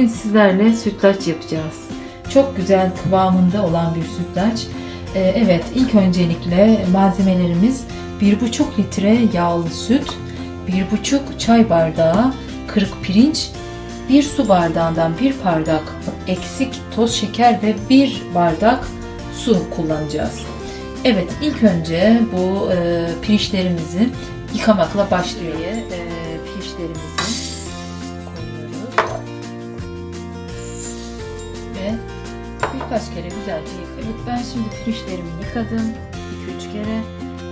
Bugün sizlerle sütlaç yapacağız. Çok güzel kıvamında olan bir sütlaç. Ee, evet, ilk öncelikle malzemelerimiz 1,5 litre yağlı süt, 1,5 çay bardağı kırık pirinç, 1 su bardağından 1 bardak eksik toz şeker ve 1 bardak su kullanacağız. Evet, ilk önce bu e, pirinçlerimizi yıkamakla başlıyor. E, pirinçlerimizi birkaç kere güzelce yıkayıp ben şimdi pirinçlerimi yıkadım 2-3 kere.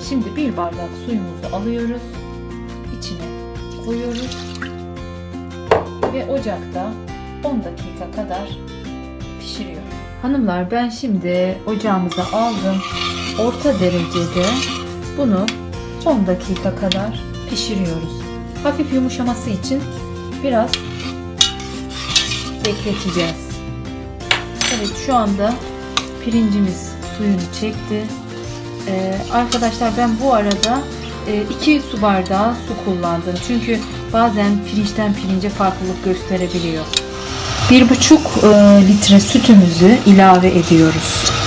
Şimdi bir bardak suyumuzu alıyoruz. içine koyuyoruz. Ve ocakta 10 dakika kadar pişiriyorum. Hanımlar ben şimdi ocağımıza aldım. Orta derecede bunu 10 dakika kadar pişiriyoruz. Hafif yumuşaması için biraz bekleteceğiz. Evet şu anda pirincimiz suyunu çekti. Ee, arkadaşlar ben bu arada 2 su bardağı su kullandım. Çünkü bazen pirinçten pirince farklılık gösterebiliyor. 1,5 e, litre sütümüzü ilave ediyoruz.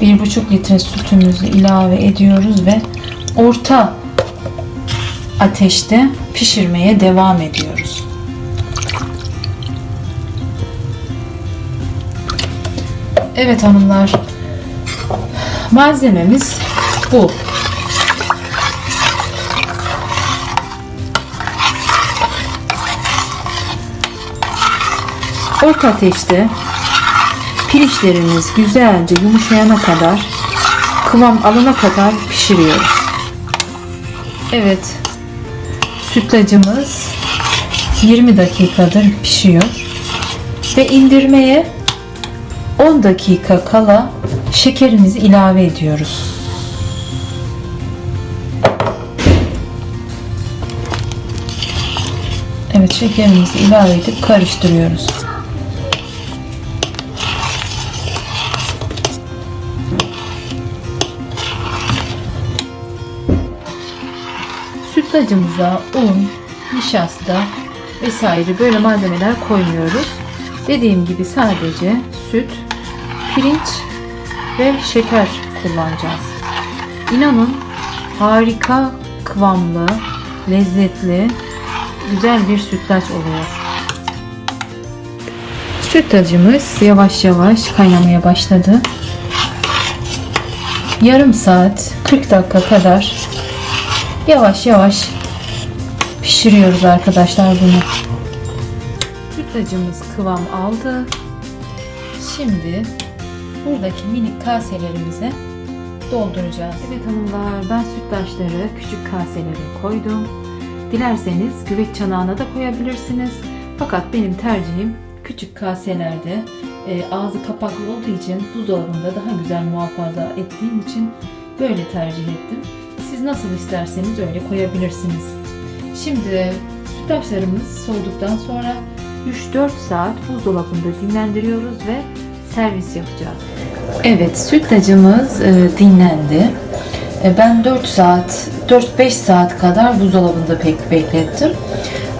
Bir buçuk litre sütümüzü ilave ediyoruz ve orta ateşte pişirmeye devam ediyoruz. Evet hanımlar. Malzememiz bu. Orta ateşte pirinçlerimiz güzelce yumuşayana kadar kıvam alana kadar pişiriyoruz. Evet. Sütlacımız 20 dakikadır pişiyor. Ve indirmeye 10 dakika kala şekerimizi ilave ediyoruz. Evet şekerimizi ilave edip karıştırıyoruz. Sütlacımıza un, nişasta vesaire böyle malzemeler koymuyoruz. Dediğim gibi sadece süt, pirinç ve şeker kullanacağız. İnanın harika kıvamlı, lezzetli, güzel bir sütlaç oluyor. Sütlacımız yavaş yavaş kaynamaya başladı. Yarım saat 40 dakika kadar yavaş yavaş pişiriyoruz arkadaşlar bunu. Sütlacımız kıvam aldı. Şimdi buradaki minik kaselerimize dolduracağız. Evet hanımlar ben sütlaçları küçük kaselere koydum. Dilerseniz güveç çanağına da koyabilirsiniz. Fakat benim tercihim küçük kaselerde e, ağzı kapaklı olduğu için buzdolabında daha güzel muhafaza ettiğim için böyle tercih ettim. Siz nasıl isterseniz öyle koyabilirsiniz. Şimdi sütlaçlarımız soğuduktan sonra 3-4 saat buzdolabında dinlendiriyoruz ve servis yapacağız. Evet sütlacımız e, dinlendi. E, ben 4 saat, 4-5 saat kadar buzdolabında pek beklettim.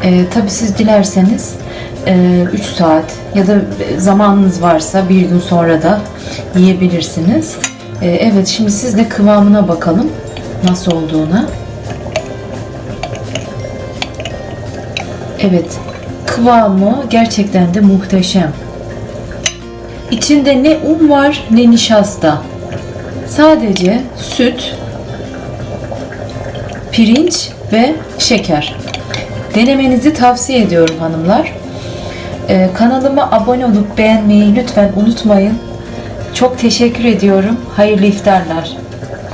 E, Tabi siz dilerseniz e, 3 saat ya da zamanınız varsa bir gün sonra da yiyebilirsiniz. E, evet şimdi siz de kıvamına bakalım nasıl olduğuna. Evet kıvamı gerçekten de muhteşem. İçinde ne un var ne nişasta. Sadece süt, pirinç ve şeker. Denemenizi tavsiye ediyorum hanımlar. Ee, kanalıma abone olup beğenmeyi lütfen unutmayın. Çok teşekkür ediyorum. Hayırlı iftarlar.